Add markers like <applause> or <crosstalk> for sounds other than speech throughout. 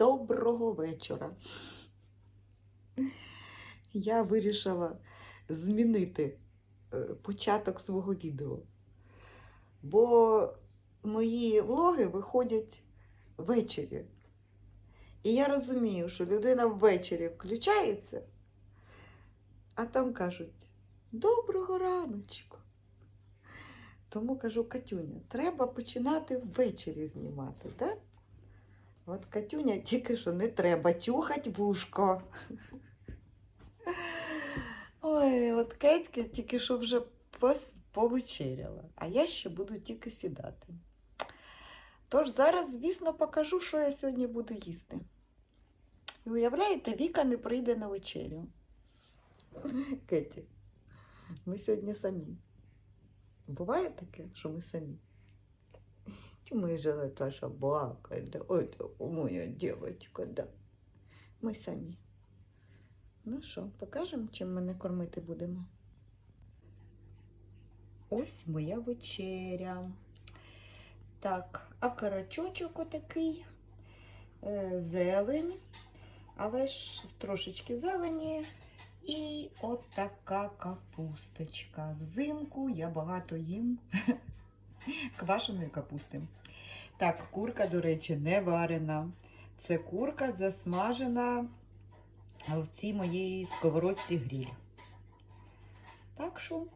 Доброго вечора. Я вирішила змінити е, початок свого відео, бо мої влоги виходять ввечері. І я розумію, що людина ввечері включається, а там кажуть доброго раночку. Тому кажу, Катюня, треба починати ввечері знімати, так? От Катюня тільки що не треба чухати вушко. Ой, от Кетька тільки що вже повечеряла, а я ще буду тільки сідати. Тож зараз, звісно, покажу, що я сьогодні буду їсти. І уявляєте, Віка не прийде на вечерю. Кеті, ми сьогодні самі. Буває таке, що ми самі. Мы же та собака, да, это моя девочка, да. Ми самі. Ну що, покажемо, чим мене кормити будемо? Ось моя вечеря. Так, а карачочок отакий, е, зелень, але ж трошечки зелені. І от така капусточка. Взимку я багато їм <laughs> <laughs> квашеної капусти. Так, курка, до речі, не варена. Це курка засмажена в цій моїй сковородці гріль. Так що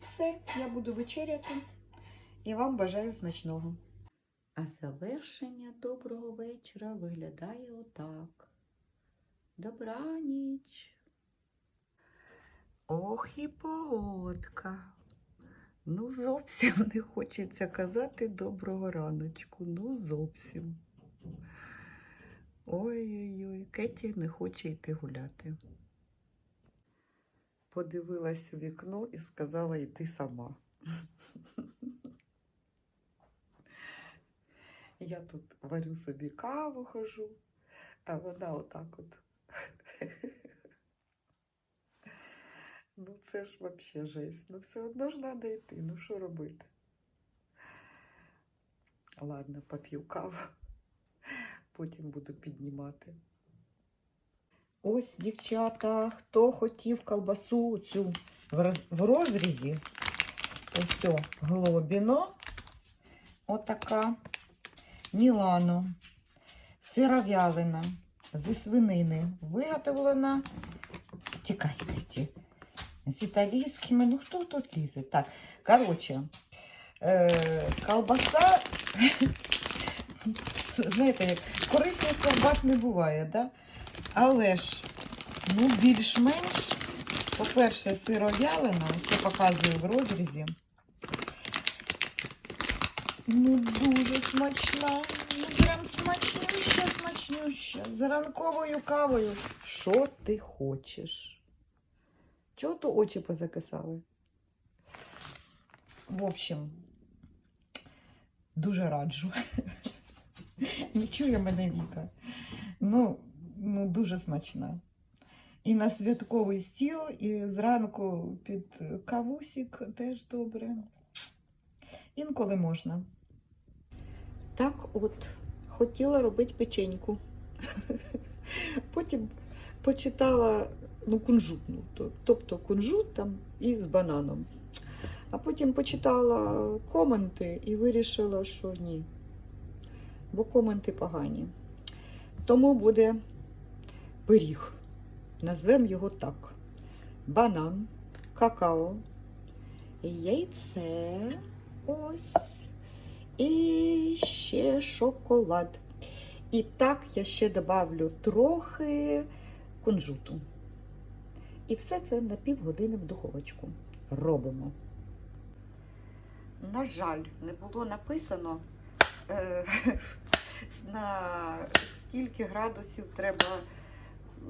все, я буду вечеряти і вам бажаю смачного. А завершення доброго вечора виглядає отак. Добраніч. Ох і погодка. Ну, зовсім не хочеться казати доброго раночку. Ну, зовсім. Ой-ой-ой, Кеті не хоче йти гуляти. Подивилась у вікно і сказала йти сама. Я тут варю собі каву хожу, а вона отак от. Ну, це ж взагалі жесть. Ну, все одно ж треба йти. Ну, що робити? Ладно, поп'ю каву. <laughs> Потім буду піднімати. Ось, дівчата, хто хотів колбасу цю в роз- розрізі, ось о, глобіно, отака, Мілано, сировялина зі свинини, виготовлена, тікайте, з італійськими, ну хто тут лізе? Так, коротше, е, колбаса, <laughs> знаєте, корисних ковбас не буває, да? але ж, ну, більш-менш, по-перше, сировялина, це показую в розрізі. Ну, дуже смачна, ну прям смачнюща, смачнюща. З ранковою кавою. Що ти хочеш? Чого то очі позакисали? В общем, дуже раджу. Не чує мене Віка. Ну, ну, дуже смачна. І на святковий стіл, і зранку під кавусік теж добре. Інколи можна. Так от, хотіла робити печеньку. <laughs> Потім почитала ну, кунжутну, тобто кунжут там і з бананом. А потім почитала коменти і вирішила, що ні. Бо коменти погані. Тому буде пиріг. Назвемо його так: банан, какао, яйце, ось, і ще шоколад. І так я ще добавлю трохи кунжуту. І все це на півгодини в духовочку робимо. На жаль, не було написано, е, <laughs> на скільки градусів треба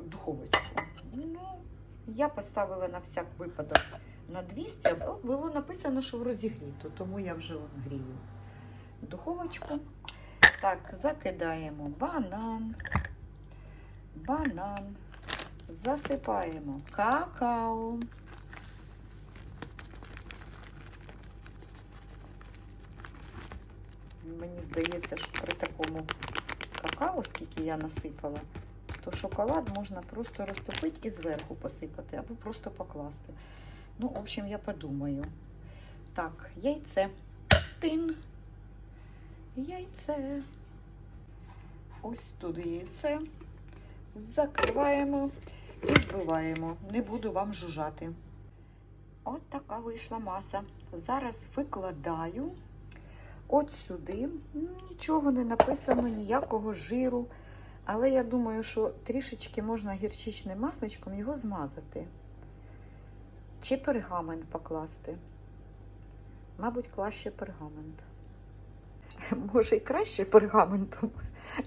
духовочку. Ну, я поставила на всяк випадок на 200, а було написано, що в розігріту, тому я вже грію духовочку. Так, закидаємо банан, банан, засипаємо какао. Мені здається, що при такому какао оскільки я насипала, то шоколад можна просто розтопити і зверху посипати, або просто покласти. Ну, в общем, я подумаю. Так, яйце. Тин. Яйце. Ось туди яйце. Закриваємо і збиваємо. Не буду вам жужжати. От така вийшла маса. Зараз викладаю от сюди. Нічого не написано, ніякого жиру. Але я думаю, що трішечки можна гірчичним масличком його змазати. Чи пергамент покласти. Мабуть, краще пергамент. Може, і краще пергаментом,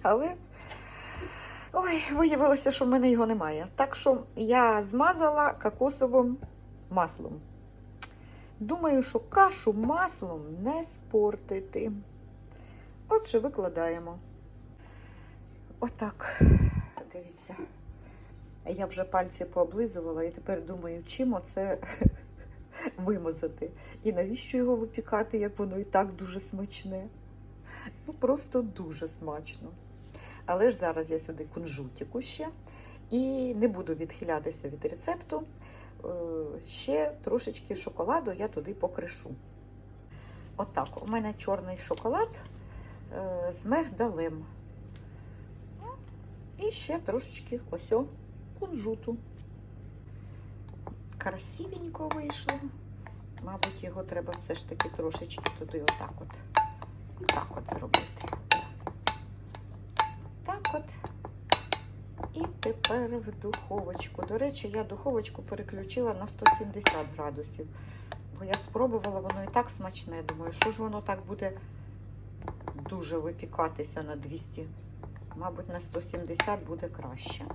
але ой, виявилося, що в мене його немає. Так що я змазала кокосовим маслом. Думаю, що кашу маслом не спортити. Отже, викладаємо. Отак. Дивіться. Я вже пальці пооблизувала і тепер думаю, чим оце <laughs> вимазати. І навіщо його випікати, як воно і так дуже смачне. Ну, просто дуже смачно. Але ж зараз я сюди кунжутику ще. І не буду відхилятися від рецепту. Е, Ще трошечки шоколаду я туди покришу. Отак, у мене чорний шоколад е, з мегдалем. Ну, І ще трошечки ось кунжуту. Красивенько вийшло. Мабуть, його треба все ж таки трошечки туди отак от. Отак от зробити. Так от. І тепер в духовочку. До речі, я духовочку переключила на 170 градусів. Бо я спробувала, воно і так смачне. Думаю, що ж воно так буде дуже випікатися на 200. Мабуть, на 170 буде краще.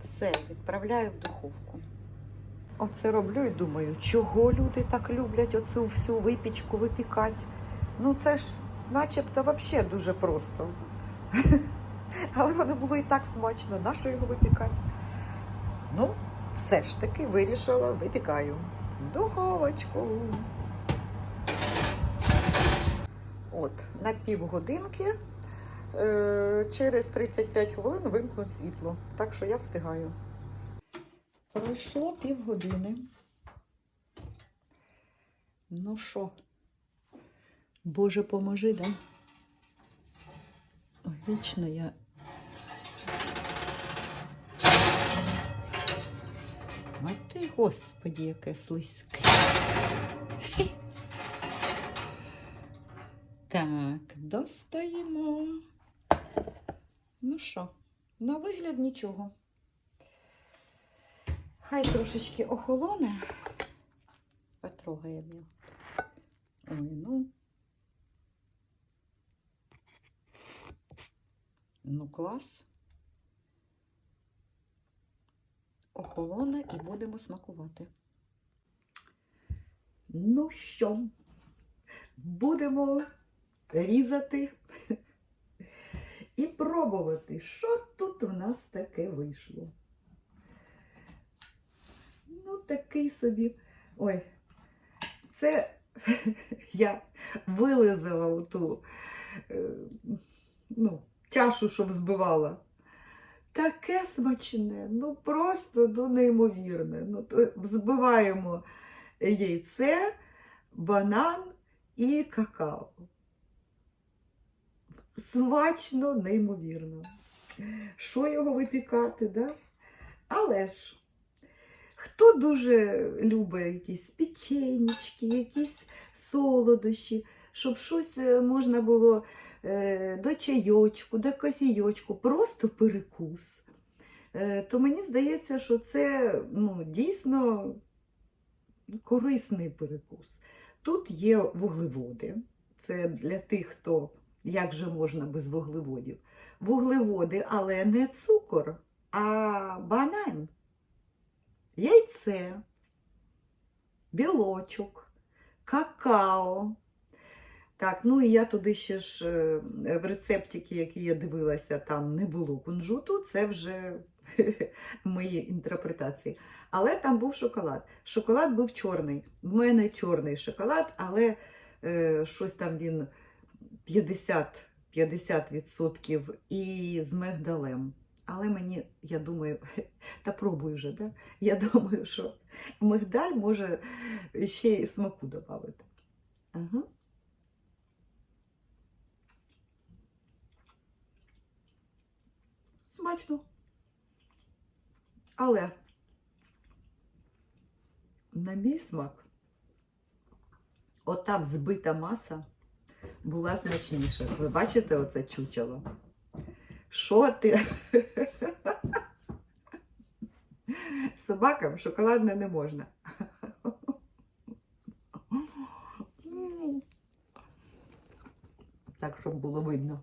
Все, відправляю в духовку. Оце роблю і думаю, чого люди так люблять оцю всю випічку випікати. Ну це ж начебто взагалі дуже просто. <laughs> <laughs> Але воно було і так смачно, нащо його випікати? Ну, все ж таки вирішила, випікаю. Духовочку. От, на півгодинки. Е, через 35 хвилин вимкнуть світло. Так що я встигаю. Пройшло півгодини. Ну що? Боже, поможи, да? Вічно я. А ти, господі, яке слизьке. Так, достаємо. Ну що, на вигляд нічого. Хай трошечки охолоне. Потрогаємо його. Ой, ну. Ну, клас. Охолоне і будемо смакувати. Ну що, будемо різати і пробувати, що тут у нас таке вийшло. Ну, такий собі. Ой, це <laughs> я вилизала оту е, ну, чашу, щоб збивала. Таке смачне, ну просто ну, неймовірне. Ну, то взбиваємо яйце, банан і какао. Смачно, неймовірно. Що його випікати, да? Але ж, хто дуже любить якісь печенечки, якісь солодощі, щоб щось е, можна було до чайочку, до кофійочку, просто перекус, е, то мені здається, що це ну, дійсно корисний перекус. Тут є вуглеводи. Це для тих, хто як же можна без вуглеводів. Вуглеводи, але не цукор, а банан, яйце, білочок, какао. Так, ну і я туди ще ж е, в рецептики, які я дивилася, там не було кунжуту, це вже <laughs> мої інтерпретації. Але там був шоколад. Шоколад був чорний. В мене чорний шоколад, але е, щось там він 50% і з мигдалем. Але мені, я думаю, <laughs> та пробуй вже, да? я <laughs> думаю, що мигдаль може ще й смаку додати. Ага. Смачно. Але на мій смак, ота взбита маса була смачніша. Ви бачите оце чучело? Що ти? Собакам шоколадне не можна. Так, щоб було видно.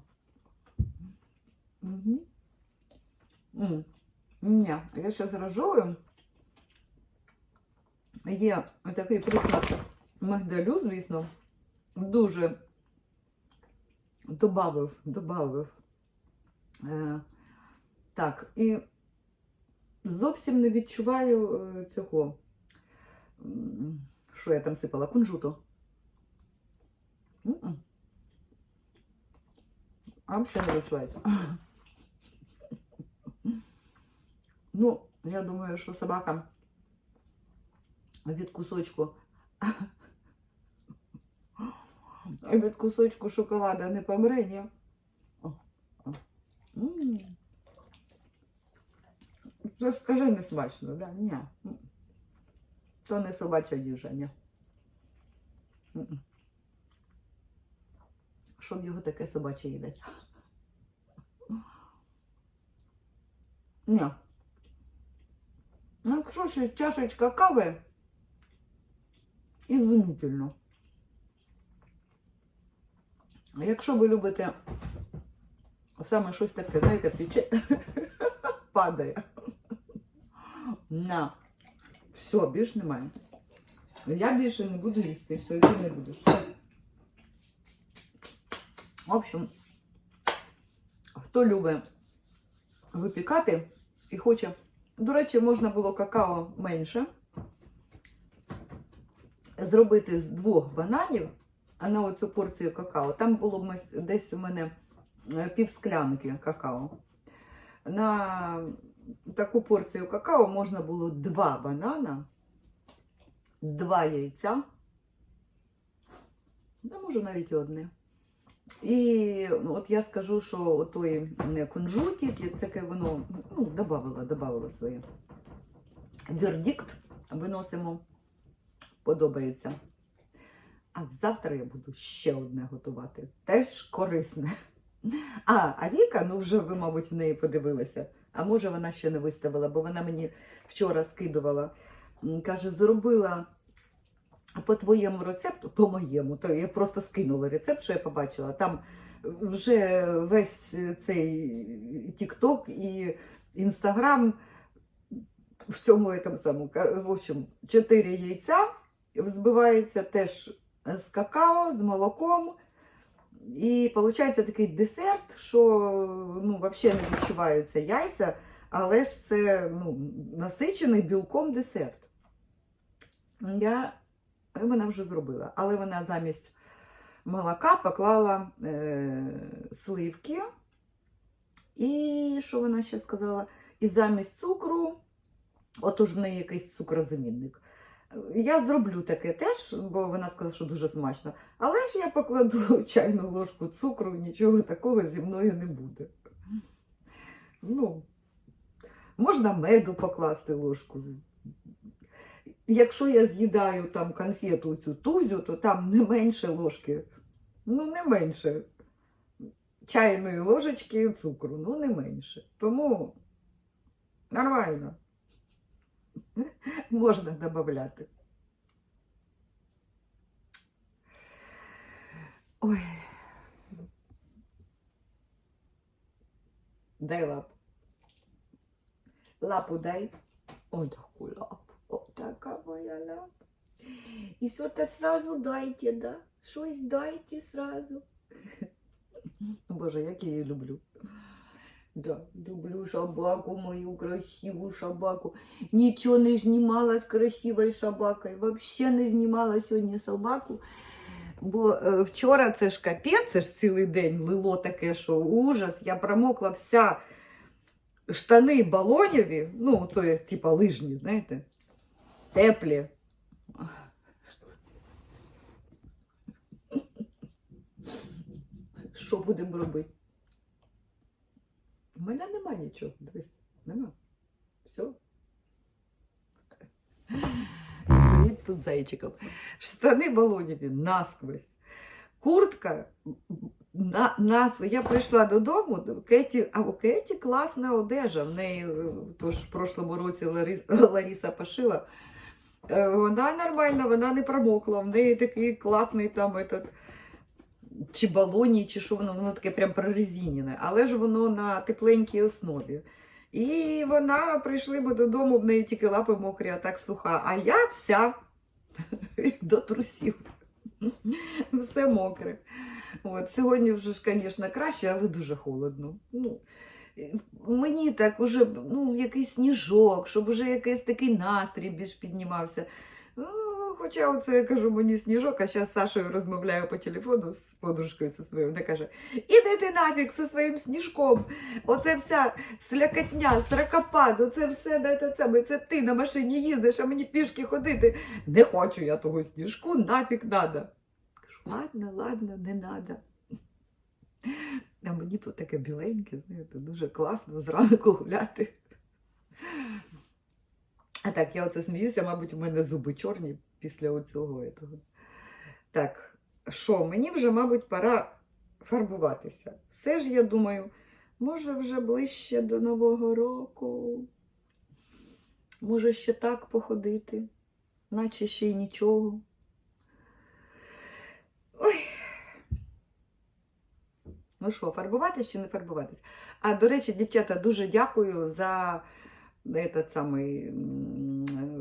Угу. Ні, я зараз розжовую. Є такий присмак мигдалю, звісно, дуже добавив, добавив. Е, так, і зовсім не відчуваю е, цього, що я там сипала, кунжуту. А взагалі не відчувається. Ну, я думаю, що собака від кусочку від кусочку шоколада не помре, ні? Це скажи не смачно, да? Ні. То не собача їжа, ні. Щоб його таке собаче їдать. Ні. Ну, якщо ще чашечка кави, ізумітельно. Якщо ви любите саме щось таке, знаєте, пече <laughs> падає. На. Все, більш немає. Я більше не буду їсти, все, і ти не будеш. В общем, хто любить випікати і хоче. До речі, можна було какао менше. Зробити з двох бананів, а на оцю порцію какао. Там було десь у мене е, півсклянки какао. На таку порцію какао можна було два банана, два яйця. Ну, може навіть одне. І ну, от я скажу, що той кунжутик, таке воно ну, добавило, добавило своє. Вердикт виносимо, подобається. А завтра я буду ще одне готувати. Теж корисне. А, а Віка, ну вже ви, мабуть, в неї подивилися. А може вона ще не виставила, бо вона мені вчора скидувала. Каже, зробила по твоєму рецепту, по моєму, то я просто скинула рецепт, що я побачила. Там вже весь цей TikTok і Інстаграм в цьому самому. В общем, 4 яйця взбивається теж з какао, з молоком. І виходить такий десерт, що ну, взагалі не відчуваються яйця, але ж це ну, насичений білком десерт. Я вона вже зробила, але вона замість молока поклала е, сливки. І що вона ще сказала? І замість цукру, отож в неї якийсь цукрозамінник. Я зроблю таке теж, бо вона сказала, що дуже смачно. Але ж я покладу <laughs> чайну ложку цукру, нічого такого зі мною не буде. Ну, можна меду покласти ложку. Якщо я з'їдаю там конфету цю тузю, то там не менше ложки, ну не менше чайної ложечки цукру, ну не менше. Тому нормально. <laughs> Можна додати. Ой. Дай лапу. Лапу дай. Ой, таку лапу. Така моя лапа. І що-то сразу дайте, да? Щось дайте сразу. <laughs> Боже, як я її люблю. Да, люблю собаку, мою красиву собаку. Нічого не знімала з красивою собакою. Вообще не знімала сьогодні собаку. Бо е, вчора це ж капець, це ж цілий день лило таке, що ужас. Я промокла вся штани балонєві, ну, це типа лижні, знаєте, теплі. Що будемо робити? У мене нема нічого, дивись, нема. Все. Стоїть тут зайчиком. Штани балоніві насквозь. Куртка на, нас. Я прийшла додому, до Кеті, а у Кеті класна одежа. В неї е, тож в прошлому році Ларис, Ларіса пошила. Е, Вона нормальна, вона не промокла. В неї такий класний там этот, чи балоні, чи що воно, воно таке прям прорезинене, але ж воно на тепленькій основі. І вона прийшли ми додому, в неї тільки лапи мокрі, а так суха. А я вся <laughs> до трусів. Все мокре. От, сьогодні вже ж, звісно, краще, але дуже холодно. Ну, мені так уже ну, якийсь сніжок, щоб уже якийсь такий настрій більш піднімався. Ну, хоча оце я кажу, мені сніжок, а зараз з Сашою розмовляю по телефону з подружкою зі своєю. Вона каже: іди ти нафіг зі своїм сніжком. Оце вся слякотня, сракопад, оце все да, це, це, ти на машині їздиш, а мені пішки ходити. Не хочу я того сніжку, нафіг надо. Кажу, ладно, ладно, не надо. А мені по таке біленьке, знаєте, дуже класно зранку гуляти. А так, я оце сміюся, мабуть, у мене зуби чорні після оцього. Этого. Так, що, мені вже, мабуть, пора фарбуватися. Все ж, я думаю, може вже ближче до Нового року. Може ще так походити, наче ще й нічого. Ой. Ну що, фарбуватись чи не фарбуватись? А до речі, дівчата, дуже дякую за этот самий,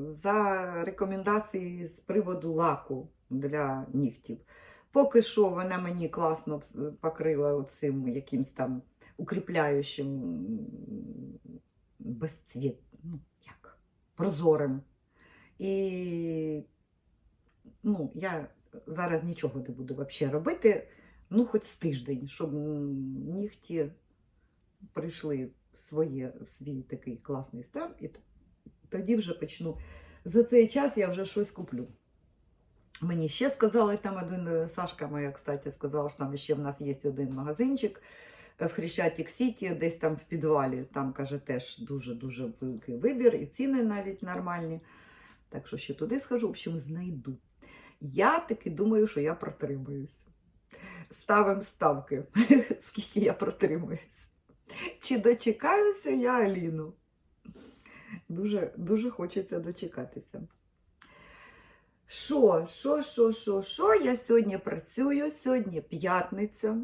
за рекомендації з приводу лаку для нігтів. Поки що вона мені класно покрила цим якимсь там укріпляючим безцвіт, ну, як, прозорим. І ну, я зараз нічого не буду взагалі робити, ну, хоч з тиждень, щоб нігті прийшли в, своє, в свій такий класний стан, і тоді вже почну. За цей час я вже щось куплю. Мені ще сказали, там один е, Сашка моя, кстати, сказала, що там ще в нас є один магазинчик е, в Хрещатик Сіті, десь там в підвалі. Там, каже, теж дуже-дуже великий вибір, і ціни навіть нормальні. Так що ще туди схожу, в общем, знайду. Я таки думаю, що я протримаюся. Ставимо ставки, <laughs> скільки я протримуюся. Чи дочекаюся я Аліну? Дуже, дуже хочеться дочекатися. Що, що, що, що, що? Я сьогодні працюю, сьогодні п'ятниця.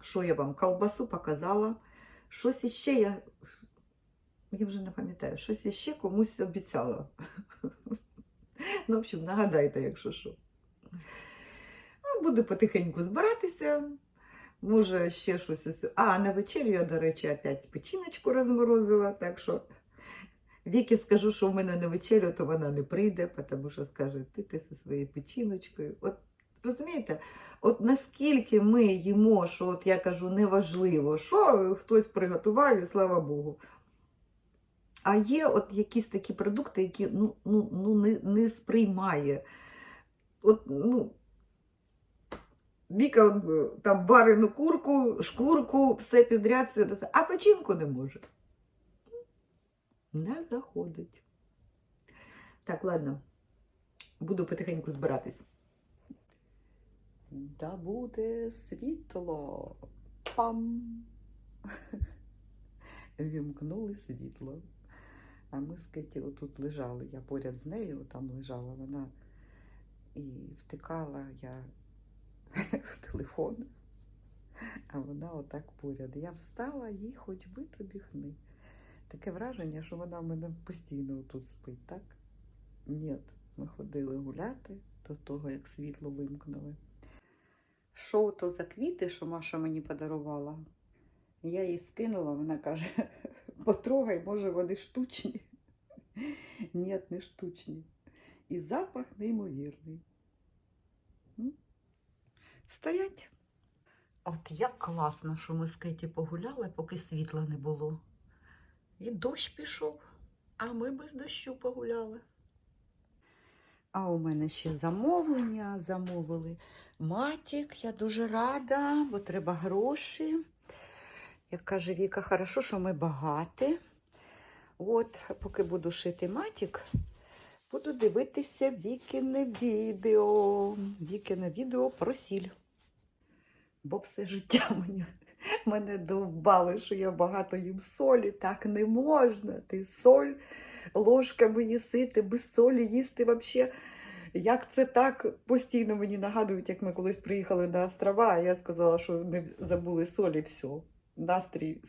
Що я вам? Колбасу показала. Щось іще я. Я вже не пам'ятаю, щось іще комусь обіцяла. <laughs> Ну, в общем, нагадайте, якщо що. Ну, Буду потихеньку збиратися. Може, ще щось. ось- А, на вечерю я, до речі, опять печіночку розморозила, так що Вікі скажу, що в мене на вечерю, то вона не прийде, тому що скаже, ти ти зі своєю печіночкою. От розумієте, от наскільки ми їмо, що от я кажу, неважливо, що хтось приготував, і слава Богу. А є от якісь такі продукти, які ну, ну, ну, не, не сприймає. От, ну, Віка е, там барину курку, шкурку, все підряд, все а печінку не може. Не заходить. Так, ладно, буду потихеньку збиратись. Да буде світло. Пам. Вімкнули світло. А ми з Кеті отут лежали. Я поряд з нею там лежала вона і втикала я <laughs> в телефон, а вона отак поряд. Я встала, їй хоч би тобі хни. Таке враження, що вона в мене постійно тут спить, так? Ні, ми ходили гуляти до того, як світло вимкнули. Що то за квіти, що Маша мені подарувала? Я їй скинула, вона каже, <laughs> потрогай, може, вони штучні. <laughs> Ні, не штучні. І запах неймовірний. Стоять. От як класно, що ми з Кеті погуляли, поки світла не було. І дощ пішов, а ми без дощу погуляли. А у мене ще замовлення. Замовили матік. Я дуже рада, бо треба гроші. Як каже Віка, хорошо, що ми багаті. От, поки буду шити матік, буду дивитися Вікине відео. Вікине відео про сіль. Бо все життя <laughs> мені, мене довбали, що я багато їм солі. Так не можна. Ти соль ложками їси, ти без солі їсти взагалі. Як це так постійно мені нагадують, як ми колись приїхали на острова, а я сказала, що не забули солі, все. Настрій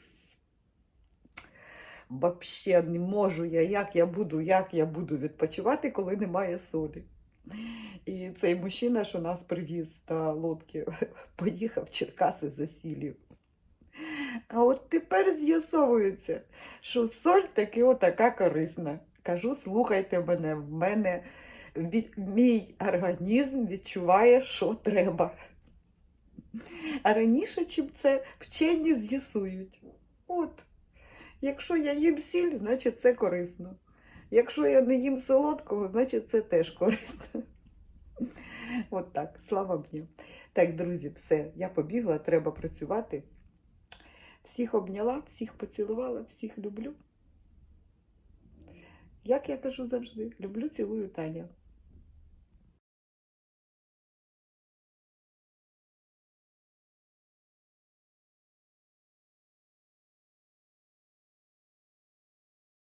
вообще не можу я, як я буду, як я буду відпочивати, коли немає солі. І цей мужчина, що нас привіз на лодці, <laughs> поїхав в Черкаси за сіллю. А от тепер з'ясовується, що соль таки отака корисна. Кажу, слухайте мене, в мене мій організм відчуває, що треба. А раніше, чим це вчені з'ясують. От, якщо я їм сіль, значить це корисно. Якщо я не їм солодкого, значить це теж корисно. <laughs> От так, слава мені. Так, друзі, все, я побігла, треба працювати. Всіх обняла, всіх поцілувала, всіх люблю. Як я кажу завжди, люблю, цілую Таня.